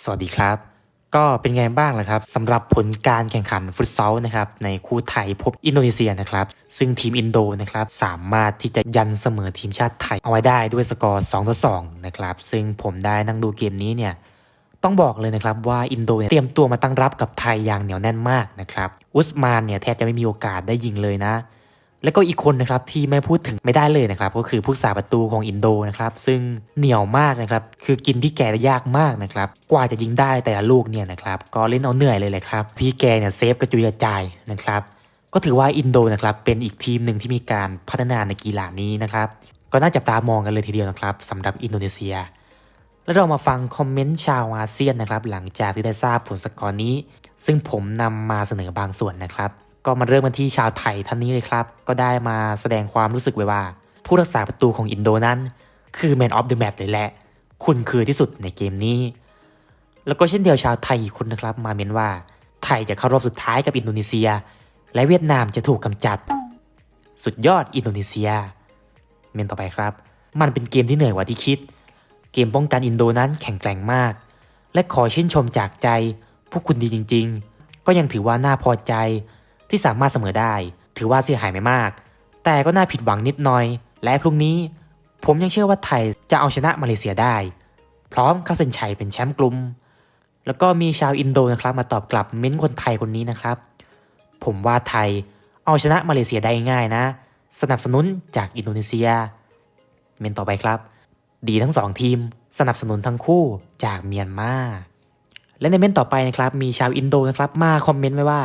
สวัสดีครับ ก็เป็นไงบ้างล่ะครับสำหรับผลการแข่งขันฟุตซอลนะครับในคู่ไทยพบอินโดนีเซียนะครับ ซึ่งทีมอินโดนะครับสามารถที่จะยันเสมอทีมชาติไทยเอาไว้ได้ด้วยสกอร์2ต่อ2นะครับซึ่งผมได้นั่งดูเกมนี้เนี่ยต้องบอกเลยนะครับว่าอินโดเนียเตรียมตัวมาตั้งรับกับไทยอย่างเหนียวแน่นมากนะครับอุสมานเนี่ยแทบจะไม่มีโอกาสได้ยิงเลยนะ แล้วก็อีกคนนะครับที่ไม่พูดถึงไม่ได้เลยนะครับก็คือผู้สาประตูของอินโดนะครับซึ่งเหนียวมากนะครับคือกินพี่แกได้ยากมากนะครับกว่าจะยิงได้แต่ละลูกเนี่ยนะครับก็เล่นเอาเหนื่อยเลยแหละครับพี่แกเนี่ยเซฟกระจุยกระจายนะครับก็ถือว่าอินโดนะครับเป็นอีกทีมหนึ่งที่มีการพัฒนาในกีฬานี้นะครับก็น่าจับตามองกันเลยทีเดียวนะครับสำหรับอินโดนีเซีย แล้วเรามาฟังคอมเมนต์ชาวอาเซียนนะครับหลังจากที่ได้ทราบผลสกอร์นี้ ซึ่งผมนำมาเสนอบางส่วนนะครับ ก็มาเริ่มกันที่ชาวไทยท่านนี้เลยครับ ก็ได้มาแสดงความรู้สึกไว้ว่า ผู้รักษาประตูของอินโดนั้น คือ Man of the Match เลยแหละ คุณคือที่สุดในเกมนี้ แล้วก็เช่นเดียวชาวไทยอีกคนนะครับ มาเมนว่าไทยจะเข้ารอบสุดท้ายกับอินโดนีเซีย และเวียดนามจะถูกกำจัด สุดยอดอินโดนีเซีย เมนต่อไปครับ มันเป็นเกมที่เหนื่อยกว่าที่คิด เกมป้องกันอินโดนั้นแข็งแกร่งมาก และขอชื่นชมจากใจ พวกคุณดีจริง ๆ ก็ยังถือว่าน่าพอใจ ที่สามารถเสมอได้ ถือว่าเสียหายไม่มาก แต่ก็น่าผิดหวังนิดหน่อย และพรุ่งนี้ ผมยังเชื่อว่าไทยจะเอาชนะมาเลเซียได้ พร้อมเข้าเส้นชัยเป็นแชมป์กลุ่มแล้วก็มีชาวอินโดนะครับมาตอบกลับเม้นคนไทยคนนี้นะครับ ผมว่าไทยเอาชนะมาเลเซียได้ง่ายนะ สนับสนุนจากอินโดนีเซีย เมนต่อไปครับ ดีทั้งสองทีม สนับสนุนทั้งคู่จากเมียนมาและในเมนต่อไปนะครับมีชาวอินโดนะครับมาคอมเมนต์ไว้ว่า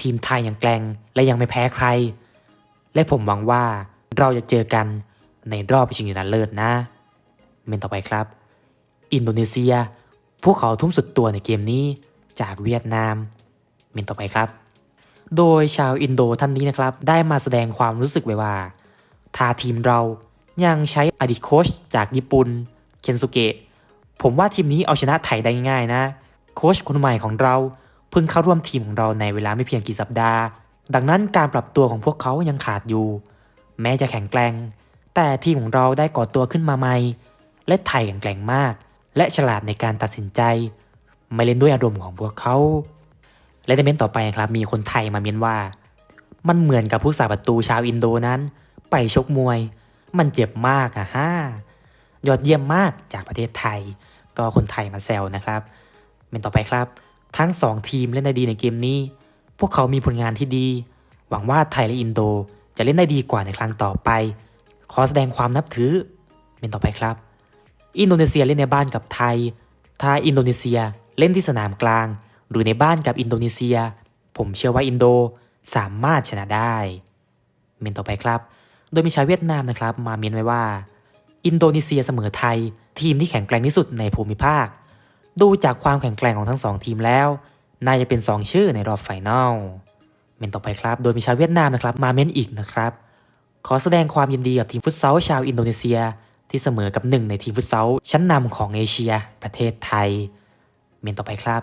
ทีมไทยยังแกร่งและยังไม่แพ้ใคร และผมหวังว่าเราจะเจอกันในรอบชิงชนะเลิศนะ เมนต่อไปครับ อินโดนีเซีย พวกเขาทุ่มสุดตัวในเกมนี้จากเวียดนาม เมนต่อไปครับ โดยชาวอินโดท่านนี้นะครับ ได้มาแสดงความรู้สึกไว้ว่าถ้าทีมเรายังใช้อดีตโค้ชจากญี่ปุ่นเคนสุเกะผมว่าทีมนี้เอาชนะไทยได้ง่ายนะ โค้ชคนใหม่ของเรา พิ่งเข้าร่วมทีมของเราในเวลาไม่เพียงกี่สัปดาห์ ดังนั้นการปรับตัวของพวกเขายังขาดอยู่ แม้จะแข็งแกร่ง แต่ทีมของเราได้ก่อตัวขึ้นมาใหม่ และไทยแข็งแกร่งมาก และฉลาดในการตัดสินใจ ไม่เล่นด้วยอารมณ์ของพวกเขา และในเมนต่อไปนะครับมีคนไทยมาเมนว่า มันเหมือนกับผู้สาประตูชาวอินโดนั้น ไปชกมวย มันเจ็บมากอะฮะยอดเยี่ยมมากจากประเทศไทย ก็คนไทยมาแซวนะครับเมนต่อไปครับ ทั้งสองทีมเล่นได้ดีในเกมนี้ พวกเขามีผลงานที่ดี หวังว่าไทยและอินโดจะเล่นได้ดีกว่าในครั้งต่อไป ขอแสดงความนับถือเมนต่อไปครับ อินโดนีเซียเล่นในบ้านกับไทย ถ้าอินโดนีเซียเล่นที่สนามกลาง หรือในบ้านกับอินโดนีเซีย ผมเชื่อว่าอินโดสามารถชนะได้เมนต่อไปครับ โดยมีชาวเวียดนามนะครับ มาเมนไว้ว่า อินโดนีเซียเสมอไทย ทีมที่แข็งแกร่งที่สุดในภูมิภาค ดูจากความแข็งแกร่งของทั้งสองทีมแล้ว น่าจะเป็น 2 ชื่อในรอบไฟนอลเมนต่อไปครับ โดยมีชาวเวียดนามนะครับมาเมนอีกนะครับ ขอแสดงความยินดีกับทีมฟุตซอลชาวอินโดนีเซีย ที่เสมอกับหนึ่งในทีมฟุตซอลชั้นนำของเอเชีย ประเทศไทย เมนต่อไปครับ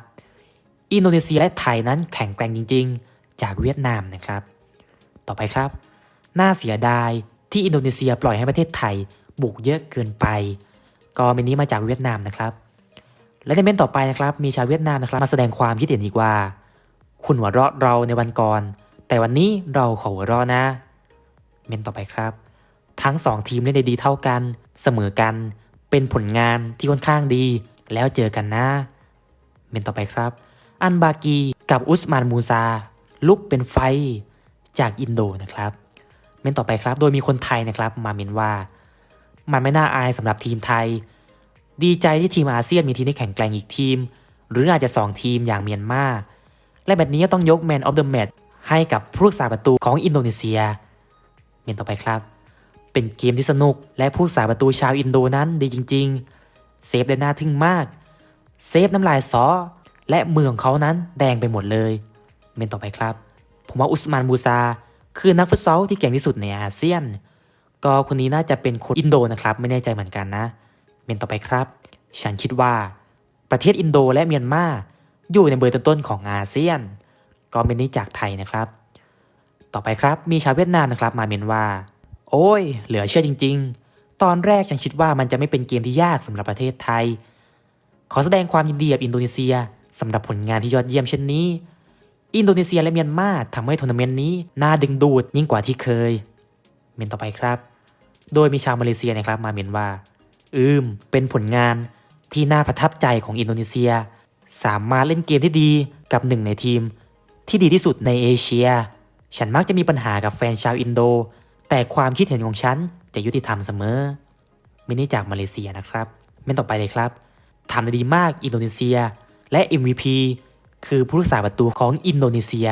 อินโดนีเซียและไทยนั้นแข็งแกร่งจริง ๆ จากเวียดนามนะครับ ต่อไปครับ น่าเสียดายที่อินโดนีเซียปล่อยให้ประเทศไทยบุกเยอะเกินไป ก็เมนนี้มาจากเวียดนามนะครับ และในเมนต่อไปนะครับมีชาวเวียดนามนะครับมาแสดงความคิดเห็นอีกว่า คุณหัวเราะเราในวันก่อน แต่วันนี้เราขอหัวเราะนะ เมนต่อไปครับ ทั้งสองทีมเล่นได้ดีเท่ากัน เสมอกัน เป็นผลงานที่ค่อนข้างดี แล้วเจอกันนะ เมนต่อไปครับ อันบากีกับอุสมานมูซา ลุกเป็นไฟจากอินโดนะครับ เมนต่อไปครับ โดยมีคนไทยนะครับ มาเมนว่า มันไม่น่าอายสำหรับทีมไทย ดีใจที่ทีมอาเซียนมีทีมที่แข็งแกร่งอีกทีม หรืออาจจะ 2 ทีมอย่างเมียนมาและแบบนี้ก็ต้องยก Man of the Match ให้กับผู้รักษาประตูของอินโดนีเซีย เมนต่อไปครับ เป็นเกมที่สนุกและผู้รักษาประตูชาวอินโดนั้นดีจริง ๆ เซฟได้น่าทึ่งมาก เซฟน้ำลายซอและมือของเขานั้นแดงไปหมดเลย เมนต่อไปครับ ผมว่าอุสมานบูซา คือนักฟุตซอลที่เก่งที่สุดในอาเซียน ก็คนนี้น่าจะเป็นคนอินโดนะครับ ไม่แน่ใจเหมือนกันนะ เมนต่อไปครับ ฉันคิดว่า ประเทศอินโดและเมียนมาอยู่ในเบอร์ต้นๆของอาเซียน ก็เมนนี้จากไทยนะครับ ต่อไปครับมีชาวเวียดนามนะครับมาเมนว่า โอ้ย เหลือเชื่อจริง ๆ ตอนแรกฉันคิดว่ามันจะไม่เป็นเกมที่ยากสำหรับประเทศไทย ขอแสดงความยินดีกับอินโดนีเซียสำหรับผลงานที่ยอดเยี่ยมเช่นนี้ อินโดนีเซียและเมียนมาทำให้ทัวร์นาเมนต์นี้น่าดึงดูดยิ่งกว่าที่เคย เมนต่อไปครับ โดยมีชาวมาเลเซียนะครับมาเมนว่า อืม เป็นผลงานที่น่าประทับใจของอินโดนีเซีย สามารถเล่นเกมที่ดีกับหนึ่งในทีม ที่ดีที่สุดในเอเชีย ฉันมักจะมีปัญหากับแฟนชาวอินโด แต่ความคิดเห็นของฉันจะยุติธรรมเสมอมินี่จากมาเลเซียนะครับเมนต่อไปเลยครับทำได้ดีมากอินโดนีเซีย และ MVP คือผู้รักษาประตูของอินโดนีเซีย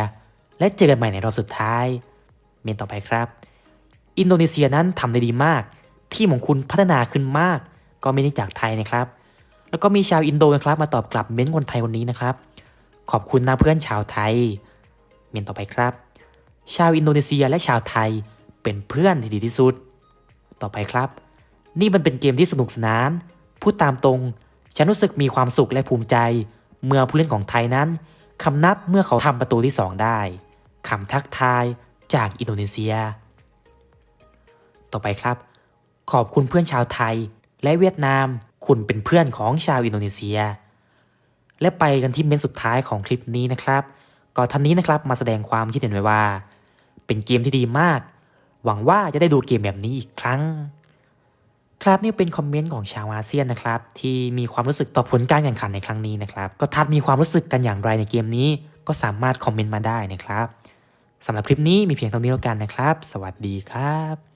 และเจอกันใหม่ในรอบสุดท้าย เมนต่อไปครับ อินโดนีเซียนั้นทำได้ดีมาก ที่ของคุณพัฒนาขึ้นมาก ก็ไม่ได้จากไทยนะครับ แล้วก็มีชาวอินโดนะครับ มาตอบกลับเม้นต์คนไทยคนนี้นะครับ ขอบคุณนะเพื่อนชาวไทย เม้นต่อไปครับ ชาวอินโดนีเซียและชาวไทยเป็นเพื่อนที่ดีที่สุด ต่อไปครับ นี่มันเป็นเกมที่สนุกสนาน พูดตามตรง ฉันรู้สึกมีความสุขและภูมิใจ เมื่อผู้เล่นของไทยนั้นคำนับเมื่อเขาทำประตูที่ 2 ได้คำทักทายจากอินโดนีเซีย ต่อไปครับ ขอบคุณเพื่อนชาวไทย และเวียดนาม คุณเป็นเพื่อนของชาวอินโดนีเซีย และไปกันที่เมนสุดท้ายของคลิปนี้นะครับก็ท่านนี้นะครับมาแสดงความคิดเห็นไว้ว่า เป็นเกมที่ดีมาก หวังว่าจะได้ดูเกมแบบนี้อีกครั้ง ครับนี่เป็นคอมเมนต์ของชาวอาเซียนนะครับ ที่มีความรู้สึกต่อผลการแข่งขันในครั้งนี้นะครับ ก็ทัดมีความรู้สึกกันอย่างไรในเกมนี้ ก็สามารถคอมเมนต์มาได้นะครับสำหรับคลิปนี้มีเพียงเท่านี้แล้วกันนะครับ สวัสดีครับ